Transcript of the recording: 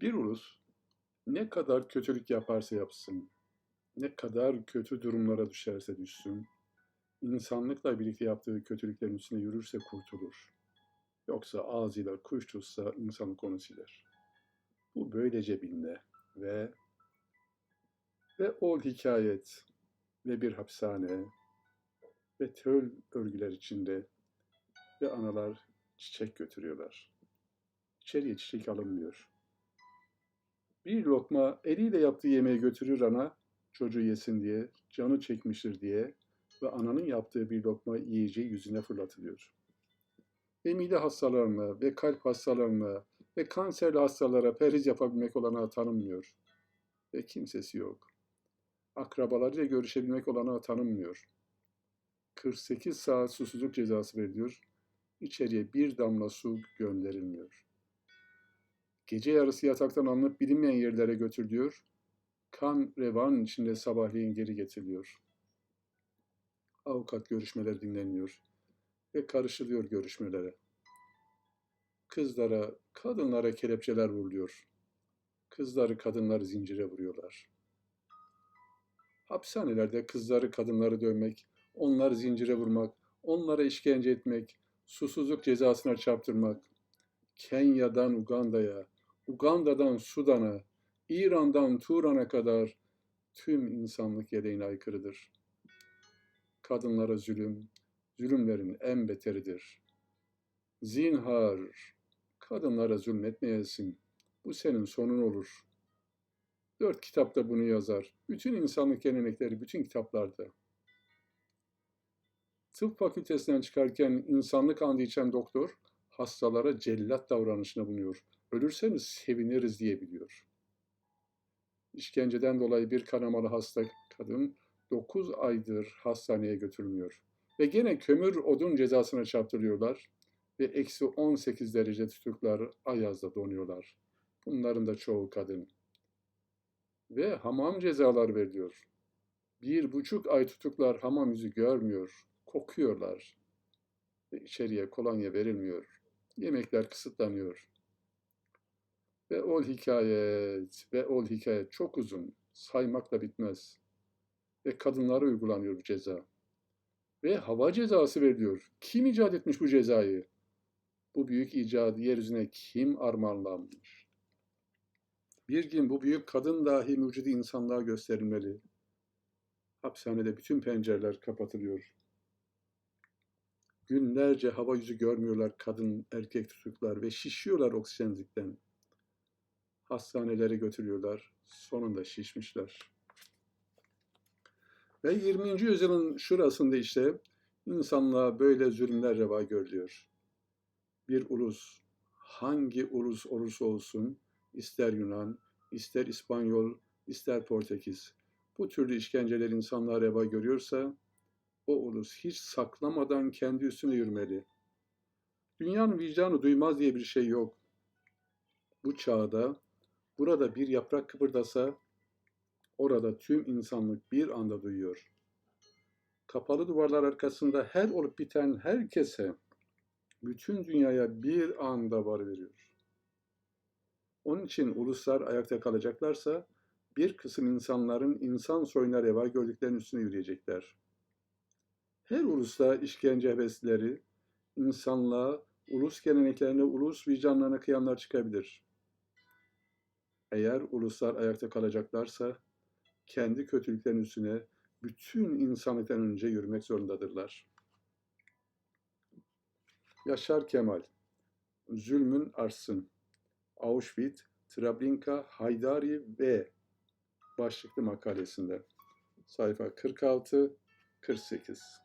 Bir ulus ne kadar kötülük yaparsa yapsın, ne kadar kötü durumlara düşerse düşsün, insanlıkla birlikte yaptığı kötülüklerin üstüne yürürse kurtulur. Yoksa ağzıyla kuş tutsa insanlık onu. Bu böylece bilme ve ve ol hikayet ve bir hapishane ve töl örgüler içinde ve analar çiçek götürüyorlar. İçeriye çiçek alınmıyor. Bir lokma eliyle yaptığı yemeği götürür ana, çocuğu yesin diye, canı çekmiştir diye ve ananın yaptığı bir lokma yiyeceği yüzüne fırlatılıyor. Ve mide hastalarına ve kalp hastalarına ve kanserli hastalara perhiz yapabilmek olanağı tanınmıyor. Ve kimsesi yok. Akrabalarıyla görüşebilmek olanağı tanınmıyor. 48 saat susuzluk cezası veriliyor. İçeriye bir damla su gönderilmiyor. Gece yarısı yataktan alınıp bilinmeyen yerlere götürülüyor. Kan revan içinde sabahleyin geri getiriliyor. Avukat görüşmeler dinleniyor ve karışılıyor görüşmelere. Kızlara, kadınlara kelepçeler vuruluyor. Kızları, kadınları zincire vuruyorlar. Hapishanelerde kızları, kadınları dövmek, onları zincire vurmak, onlara işkence etmek, susuzluk cezasına çarptırmak, Kenya'dan Uganda'ya, Uganda'dan Sudan'a, İran'dan Turan'a kadar tüm insanlık yedeğine aykırıdır. Kadınlara zulüm, zulümlerin en beteridir. Zinhar, kadınlara zulmetmeyesin. Bu senin sonun olur. Dört kitapta bunu yazar. Bütün insanlık gelenekleri bütün kitaplarda. Tıp fakültesinden çıkarken insanlık andı içen doktor hastalara cellat davranışına bulunuyor. Ölürseniz seviniriz diyebiliyor. İşkenceden dolayı bir kanamalı hasta kadın 9 aydır hastaneye götürülmüyor. Ve gene kömür odun cezasına çarptırıyorlar ve eksi 18 derece tutuklar ayazda donuyorlar. Bunların da çoğu kadın. Ve hamam cezalar veriliyor. Bir buçuk ay tutuklar hamam yüzü görmüyor, kokuyorlar. Ve içeriye kolonya verilmiyor. Yemekler kısıtlanıyor. Ve ol hikayet, ve ol hikayet çok uzun, saymakla bitmez. Ve kadınlara uygulanıyor bu ceza. Ve hava cezası veriliyor. Kim icat etmiş bu cezayı? Bu büyük icadı yeryüzüne kim armağanlanmış? Bir gün bu büyük kadın dahi mucidi insanlığa gösterilmeli. Hapishanede bütün pencereler kapatılıyor. Günlerce hava yüzü görmüyorlar kadın, erkek tutuklar ve şişiyorlar oksijensizlikten. Hastanelere götürüyorlar. Sonunda şişmişler. Ve 20. yüzyılın şurasında işte insanlığa böyle zulümler reva görülüyor. Bir ulus, hangi ulus olursa olsun, ister Yunan, ister İspanyol, ister Portekiz, bu türlü işkenceler insanlığa reva görüyorsa, o ulus hiç saklamadan kendi üstüne yürümeli. Dünyanın vicdanı duymaz diye bir şey yok. Bu çağda, burada bir yaprak kıpırdasa, orada tüm insanlık bir anda duyuyor. Kapalı duvarlar arkasında her olup biten herkese, bütün dünyaya bir anda var veriyor. Onun için uluslar ayakta kalacaklarsa, bir kısım insanların insan soyuna reva gördüklerinin üstüne yürüyecekler. Her ulusta işkence hevesleri, insanlığa, ulus geleneklerine, ulus vicdanlarına kıyanlar çıkabilir. Eğer uluslar ayakta kalacaklarsa, kendi kötülüklerin üstüne bütün insanlıktan önce yürümek zorundadırlar. Yaşar Kemal, Zulmün Arsın, Auschwitz, Treblinka, Haydari ve başlıklı makalesinde sayfa 46-48.